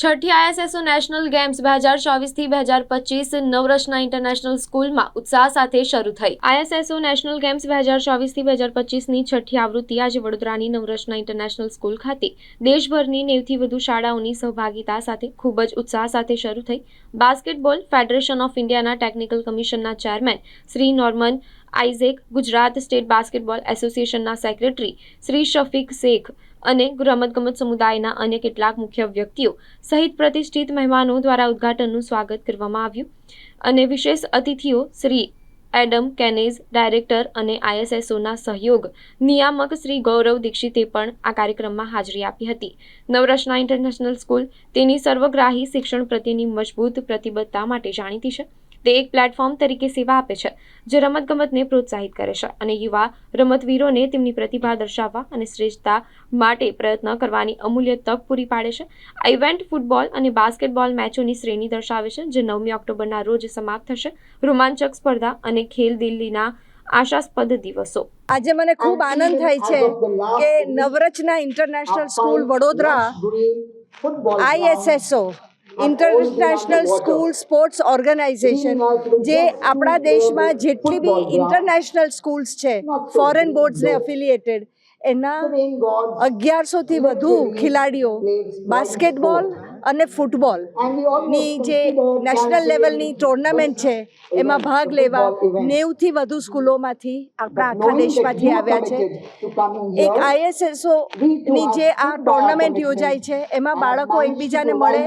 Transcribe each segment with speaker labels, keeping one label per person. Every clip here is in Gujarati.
Speaker 1: છઠ્ઠી આઈએસએસઓ નેશનલ ગેમ્સ બે હજાર ચોવીસથી બે હજાર પચીસ નવરચના ઇન્ટરનેશનલ સ્કૂલમાં ઉત્સાહ સાથે શરૂ થઈ. આઈએસએસઓ નેશનલ ગેમ્સ બે હજાર ચોવીસથી બે હજાર પચીસની છઠ્ઠી આવૃત્તિ આજે વડોદરાની નવરચના ઇન્ટરનેશનલ સ્કૂલ ખાતે દેશભરની નેવથી વધુ શાળાઓની સહભાગિતા સાથે ખૂબ જ ઉત્સાહ સાથે શરૂ થઈ. બાસ્કેટબોલ ફેડરેશન ઓફ ઇન્ડિયાના technical કમિશનના chairman Shri Norman Isaac, Gujarat state basketball એસોસિએશનના સેક્રેટરી શ્રી શફીક શેખ અને રમતગમત સમુદાયના અન્ય કેટલાક મુખ્ય વ્યક્તિઓ સહિત પ્રતિષ્ઠિત મહેમાનો દ્વારા ઉદ્ઘાટનનું સ્વાગત કરવામાં આવ્યું. અને વિશેષ અતિથિઓ શ્રી એડમ કેનેઝ, ડાયરેક્ટર અને આઈએસએસઓના સહયોગ, નિયામક શ્રી ગૌરવ દીક્ષિતે પણ આ કાર્યક્રમમાં હાજરી આપી હતી. નવરચના ઇન્ટરનેશનલ સ્કૂલ તેની સર્વગ્રાહી શિક્ષણ પ્રત્યેની મજબૂત પ્રતિબદ્ધતા માટે જાણીતી છે. તે એક પ્લેટફોર્મ તરીકે સેવા આપે છે જે રમતગમતને પ્રોત્સાહિત કરે છે અને યુવા રમતવીરોને તેમની પ્રતિભા દર્શાવવા અને શ્રેષ્ઠતા માટે પ્રયત્ન કરવાની અમૂલ્ય તક પૂરી પાડે છે. આ ઇવેન્ટ ફૂટબોલ અને બાસ્કેટબોલ મેચોની શ્રેણી દર્શાવે છે જે નવમી ઓક્ટોબરના રોજ સમાપ્ત થશે. રોમાંચક સ્પર્ધા અને ખેલ દિલ્હીના આશાસ્પદ દિવસો.
Speaker 2: આજે મને ખૂબ આનંદ થાય છે કે Navrachna international school Vadodara ISSO international school sports organisation જે આપણા દેશમાં જેટલી બી ઇન્ટરનેશનલ સ્કૂલ્સ છે ફોરેન બોર્ડ્સને અફિલિએટેડ એના અગિયારસોથી વધુ ખેલાડીઓ બાસ્કેટબોલ અને ફૂટબોલ. ની જે નેશનલ લેવલની ટુર્નામેન્ટ છે એમાં ભાગ લેવા નેવથી વધુ સ્કૂલોમાંથી આપણા આખા દેશમાંથી આવ્યા છે. એક આઈએસએસઓ ની જે આ ટુર્નામેન્ટ યોજાય છે એમાં બાળકો એકબીજાને મળે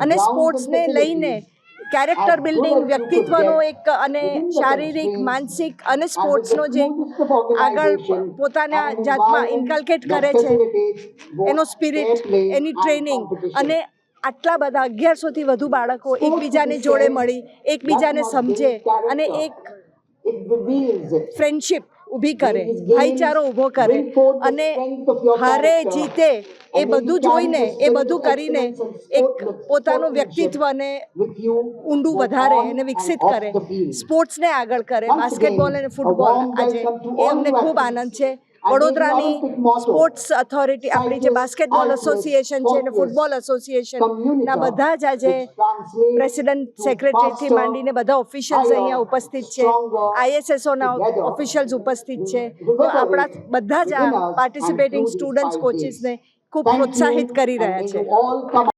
Speaker 2: અને સ્પોર્ટ્સને લઈને કેરેક્ટર બિલ્ડિંગ વ્યક્તિત્વનો એક અને શારીરિક માનસિક અને સ્પોર્ટ્સનો જે આગળ પોતાના જાતમાં ઇન્કલ્કેટ કરે છે. એનો સ્પિરિટ એની ટ્રેનિંગ અને આટલા બધા અગિયારસોથી વધુ બાળકો એકબીજાને જોડે મળી એકબીજાને સમજે અને એક ફ્રેન્ડશિપ ઊભી કરે ભાઈચારો ઊભો કરે અને હારે જીતે એ બધું જોઈને એ બધું કરીને એક પોતાનું વ્યક્તિત્વને ઊંડું વધારે અને વિકસિત કરે. સ્પોર્ટ્સને આગળ કરે બાસ્કેટબોલ અને ફૂટબોલ આજે એ અમને ખૂબ આનંદ છે. વડોદરાની સ્પોર્ટ્સ ઓથોરિટી આપણી જે બાસ્કેટબોલ એસોસિએશન છે અને ફૂટબોલ એસોસિએશનના બધા જ આજે પ્રેસિડેન્ટ સેક્રેટરીથી માંડીને બધા ઓફિશિયલ્સ અહીંયા ઉપસ્થિત છે. આઈએસએસઓના ઓફિશિયલ્સ ઉપસ્થિત છે. તો આપણા બધા જ આ પાર્ટિસિપેટિંગ સ્ટુડન્ટ્સ કોચિસને ખૂબ પ્રોત્સાહિત કરી રહ્યા છે.